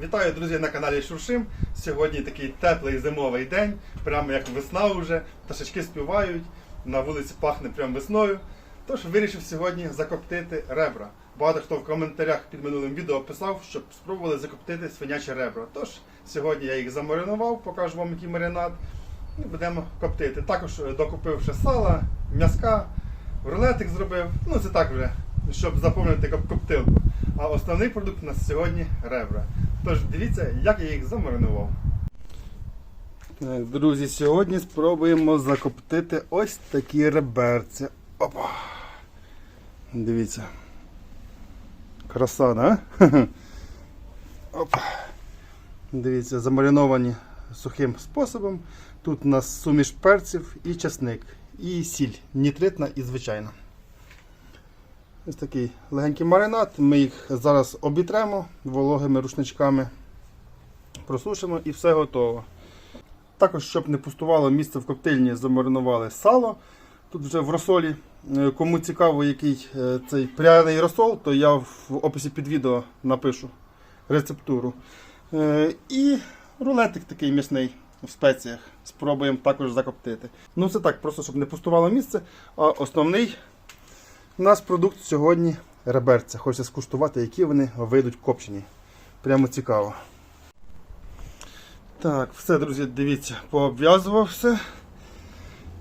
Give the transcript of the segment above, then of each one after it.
Вітаю, друзі, на каналі Шуршим. Сьогодні такий теплий зимовий день, прямо як весна вже. Пташечки співають, на вулиці пахне прямо весною. Тож вирішив сьогодні закоптити ребра. Багато хто в коментарях під минулим відео писав, щоб спробували закоптити свинячі ребра. Тож сьогодні я їх замаринував, покажу вам який маринад. І будемо коптити. Також е, докупив ще сала, м'язка, рулетик зробив. Ну це так вже, щоб заповнити коптилку. А основний продукт у нас сьогодні ребра. Тож дивіться, як я їх замаринував. Так, друзі, сьогодні спробуємо закоптити ось такі реберці. Опа! Дивіться. Краса, да? Опа. Дивіться, замариновані сухим способом. Тут у нас суміш перців і часник, і сіль, нітритна і звичайна. Ось такий легенький маринад. Ми їх зараз обітремо вологими рушничками, просушимо і все готово. Також, щоб не пустувало місце в коктейльні, замаринували сало. Тут вже в розсолі. Е, Кому цікаво, який е, цей пряний розсол, то я в описі під відео напишу рецептуру. Е, І рулетик такий м'ясний в спеціях. Спробуємо також закоптити. Ну це так, просто щоб не пустувало місце. А основний у нас продукт сьогодні реберця. Хочеться скуштувати, які вони вийдуть копчені. Прямо цікаво. Так, все, друзі, дивіться, пообв'язував все.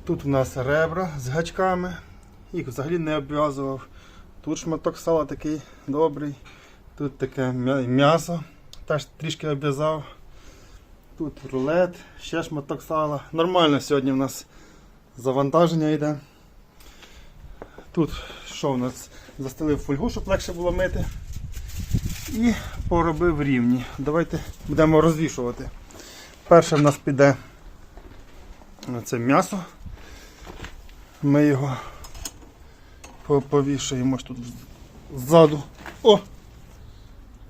Тут у нас ребра з гачками. Їх взагалі не обв'язував. Тут шматок сала такий добрий. Тут таке м'ясо. Теж трішки обв'язав. Тут рулет, ще шматок сала. Нормально сьогодні у нас завантаження йде. Тут що у нас? Застелив фольгу, щоб легше було мити. І поробив рівні. Давайте будемо розвішувати. Перше в нас піде це м'ясо. Ми його по- повішаємо тут ззаду. О!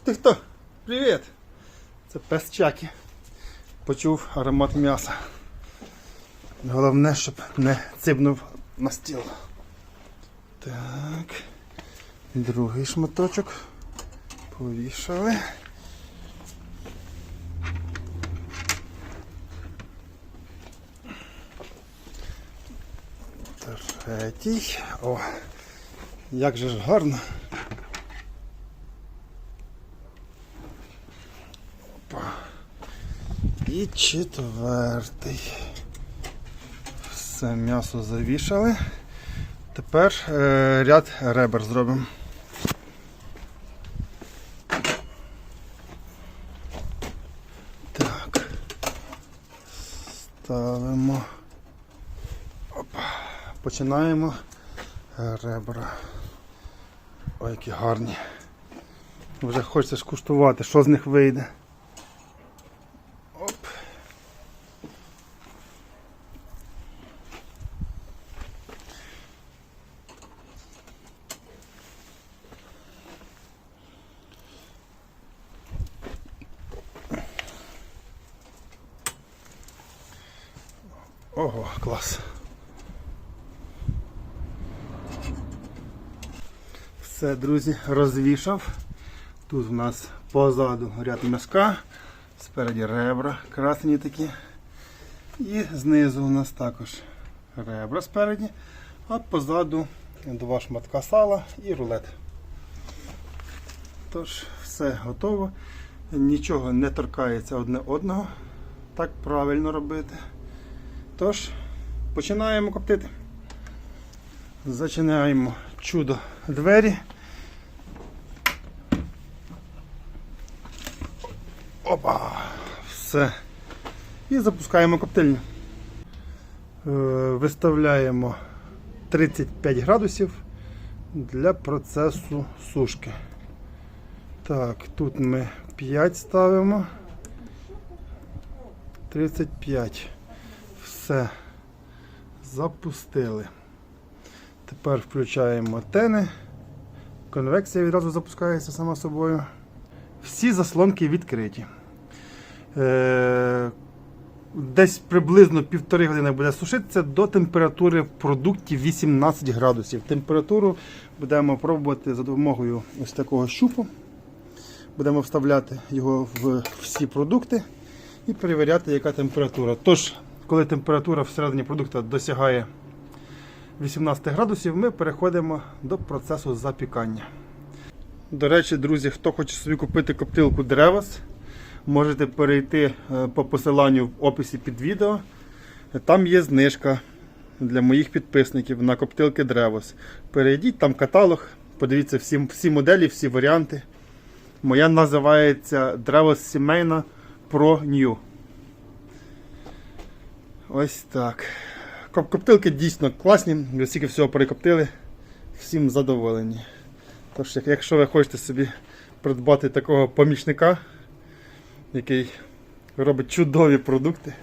Ти хто? Привіт! Це пес Чакі. Почув аромат м'яса. Головне, щоб не цибнув на стіл. Так. Другий шматочок. Повішали. Третій. О, як же ж гарно. Опа. І четвертий. Все м'ясо завішали. Тепер е, ряд ребер зробимо. Так. Ставимо. Опа. Починаємо ребра. Ой, які гарні. Вже хочеться скуштувати, що з них вийде. Оп. Ого, клас. Все, друзі, розвішав. Тут у нас позаду ряд м'язка, спереді ребра красені такі. І знизу у нас також ребра спереді, а позаду два шматка сала і рулет. Тож, все готово. Нічого не торкається одне одного. Так правильно робити. Тож, починаємо коптити. Зачинаємо чудо двері. Опа! Все. І запускаємо коптильню. Е, Виставляємо 35 градусів для процесу сушки. Так, тут ми 5 ставимо. 35. Все. Запустили. Тепер включаємо тени. Конвекція відразу запускається сама собою. Всі заслонки відкриті. Е, десь приблизно півтори години буде сушитися до температури в продукті 18 градусів. Температуру будемо пробувати за допомогою ось такого щупу. Будемо вставляти його в всі продукти і перевіряти, яка температура. Тож, коли температура всередині продукту досягає 18 градусів, ми переходимо до процесу запікання. До речі, друзі, хто хоче собі купити коптилку Древас, можете перейти е, по посиланню в описі під відео. Там є знижка для моїх підписників на коптилки Древос. Перейдіть, там каталог, подивіться всі, всі моделі, всі варіанти. Моя називається Древос сімейна Pro New. Ось так. Коп- Коптилки дійсно класні, ви стільки всього перекоптили, всім задоволені. Тож, якщо ви хочете собі придбати такого помічника, який робить чудові продукти,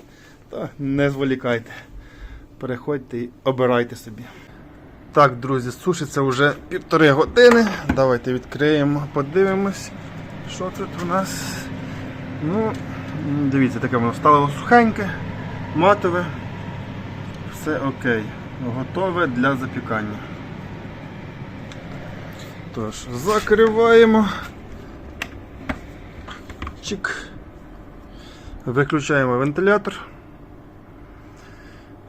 то не зволікайте. Переходьте і обирайте собі. Так, друзі, сушиться вже півтори години. Давайте відкриємо, подивимось, що тут у нас. Ну, дивіться, таке воно стало сухеньке, матове. Все окей. Готове для запікання. Тож, закриваємо. Чик. Виключаємо вентилятор.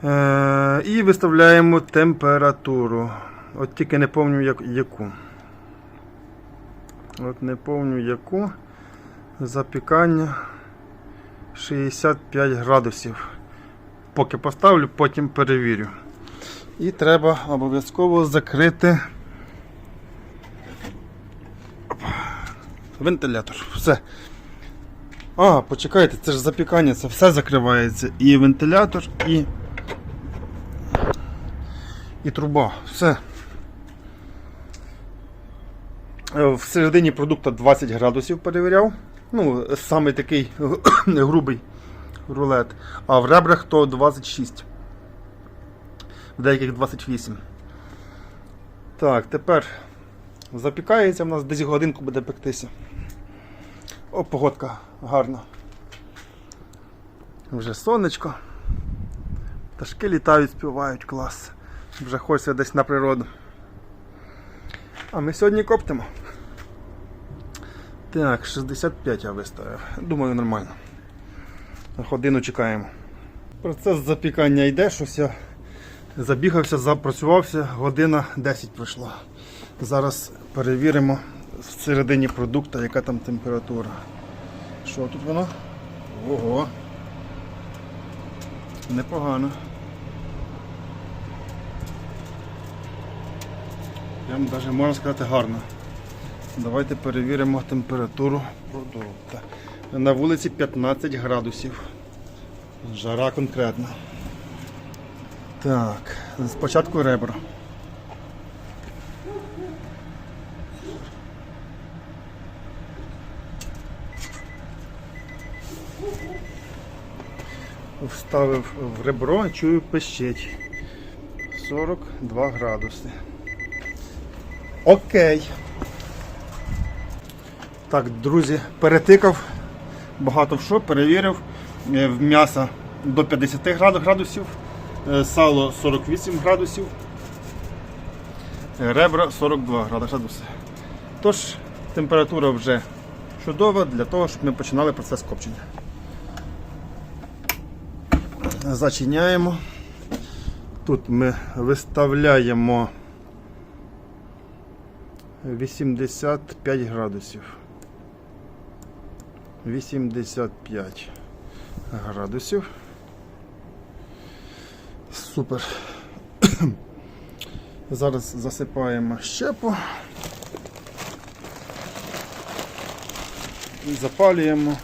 Е, і виставляємо температуру. От тільки не пам'ятаю як, яку. От не пам'ятаю яку. Запікання 65 градусів. Поки поставлю, потім перевірю. І треба обов'язково закрити вентилятор. Все. А, почекайте, це ж запікання, це все закривається. І вентилятор, і. І труба. Все. Е, В середині продукту 20 градусів перевіряв. Ну, саме такий грубий рулет. А в ребрах то 26. В деяких 28. Так, тепер запікається в нас десь годинку буде пектися. О, погодка гарна. Вже сонечко. Пташки літають, співають, клас. Вже хочеться десь на природу. А ми сьогодні коптимо. Так, 65 я виставив. Думаю, нормально. Годину чекаємо. Процес запікання йде, щось я забігався, запрацювався, година 10 пройшла. Зараз перевіримо всередині продукту, яка там температура. Що тут воно? Ого. Непогано. Прям навіть можна сказати гарно. Давайте перевіримо температуру продукту. На вулиці 15 градусів. Жара конкретна. Так, спочатку ребра. Вставив в ребро, чую пищить. 42 градуси. Окей. Так, друзі, перетикав багато в що, перевірив. Е, м'ясо до 50 град- градусів, е, сало 48 градусів, е, ребра 42 градуси. Тож, температура вже чудова для того, щоб ми починали процес копчення. Зачиняємо. Тут ми виставляємо 85 градусів. 85 градусів. Супер. Зараз засипаємо щепу. Запалюємо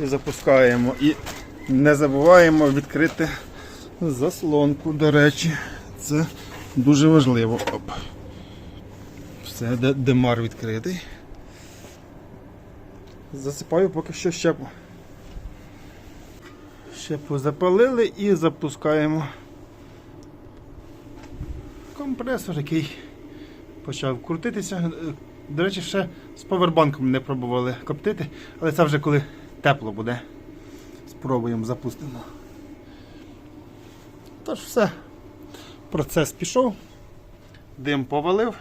і запускаємо. І не забуваємо відкрити заслонку, до речі. Це дуже важливо. Оп. Все, демар відкритий. Засипаю поки що щепу. Щепу запалили і запускаємо компресор, який почав крутитися. До речі, ще з повербанком не пробували коптити, але це вже коли тепло буде. Спробуємо запустимо. Тож все. Процес пішов, дим повалив.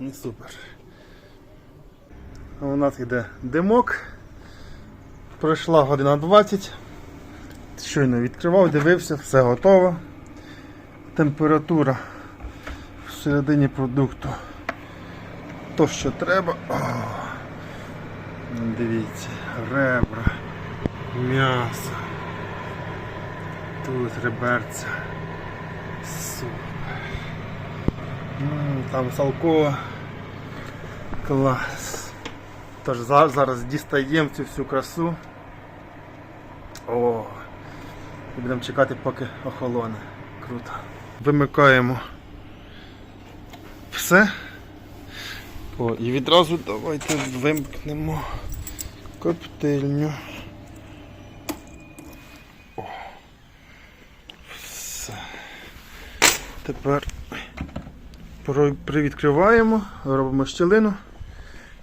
І супер. У нас йде димок. Пройшла година 20. Щойно відкривав, дивився, все готово. Температура всередині продукту. То, що треба. Дивіться, ребра, м'ясо. Тут реберця. Супер. Там салко. Клас. Тож зараз дістаємо цю всю красу. О, і будемо чекати, поки охолоне. Круто. Вимикаємо все. О, і відразу давайте вимкнемо коптильню. О. Все. Тепер привідкриваємо, робимо щілину,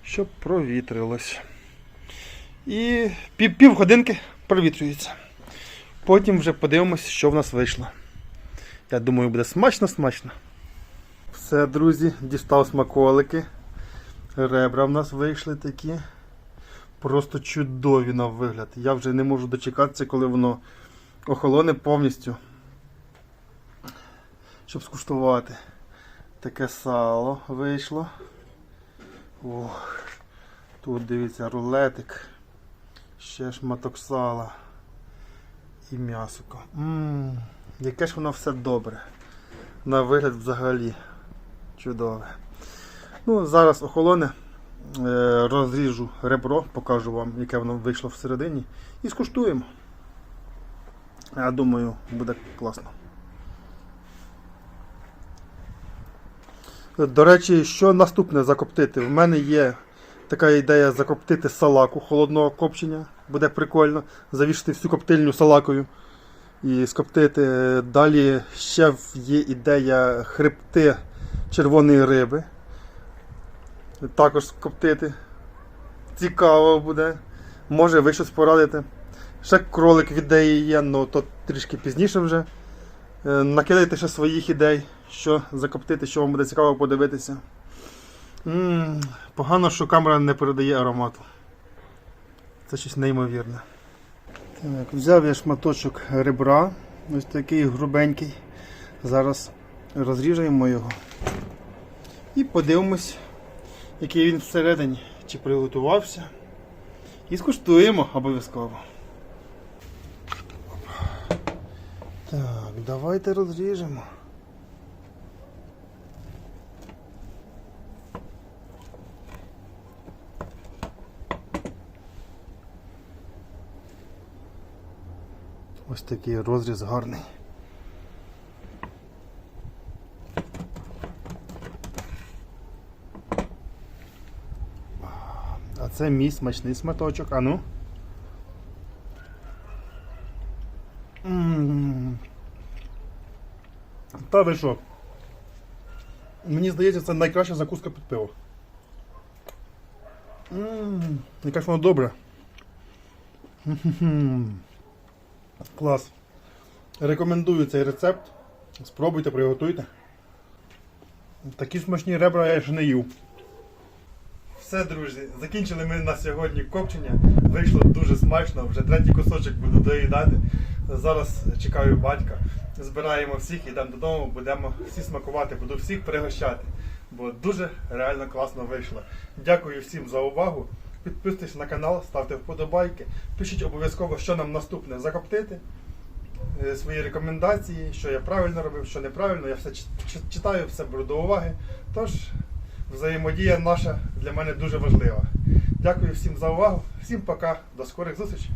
щоб провітрилось. І пів, пів годинки провітрюється. Потім вже подивимось, що в нас вийшло. Я думаю, буде смачно-смачно. Все, друзі, дістав смаколики. Ребра в нас вийшли такі. Просто чудові на вигляд. Я вже не можу дочекатися, коли воно охолоне повністю. Щоб скуштувати. Таке сало вийшло. Ох. Тут дивіться рулетик. Ще шматок сала. І м'яско. Ммм, яке ж воно все добре. На вигляд взагалі чудове. Ну, зараз охолоне. Е, Розріжу ребро, покажу вам, яке воно вийшло всередині. І скуштуємо. Я думаю, буде класно. До речі, що наступне закоптити? В мене є така ідея закоптити салаку холодного копчення. Буде прикольно. Завішати всю коптильню салакою і скоптити. Далі ще є ідея хребти червоної риби. Також скоптити. Цікаво буде. Може ви щось порадите. Ще кролик в ідеї є, але то трішки пізніше вже. Е, Накидайте ще своїх ідей, що закоптити, що вам буде цікаво подивитися. м погано, що камера не передає аромату. Це щось неймовірне. Так, взяв я шматочок ребра, ось такий грубенький. Зараз розріжемо його. І подивимось, який він всередині, чи приготувався. І скуштуємо обов'язково. Так, давайте розріжемо. Ось такий розріз гарний. А це мій смачний сматочок. А ну. М. Та ви що? Мені здається, це найкраща закуска під пиво. Ммм, яка ж воно добре. Клас. Рекомендую цей рецепт. Спробуйте, приготуйте. Такі смачні ребра я ще не їв. Все, друзі, закінчили ми на сьогодні копчення. Вийшло дуже смачно, вже третій кусочок буду доїдати. Зараз чекаю батька. Збираємо всіх, йдемо додому, будемо всі смакувати, буду всіх пригощати. Бо дуже реально класно вийшло. Дякую всім за увагу. Підписуйтесь на канал, ставте вподобайки. Пишіть обов'язково, що нам наступне закоптити. Е, Свої рекомендації, що я правильно робив, що неправильно. Я все чи- чи- читаю, все беру до уваги. Тож взаємодія наша для мене дуже важлива. Дякую всім за увагу. Всім пока, до скорих зустрічей.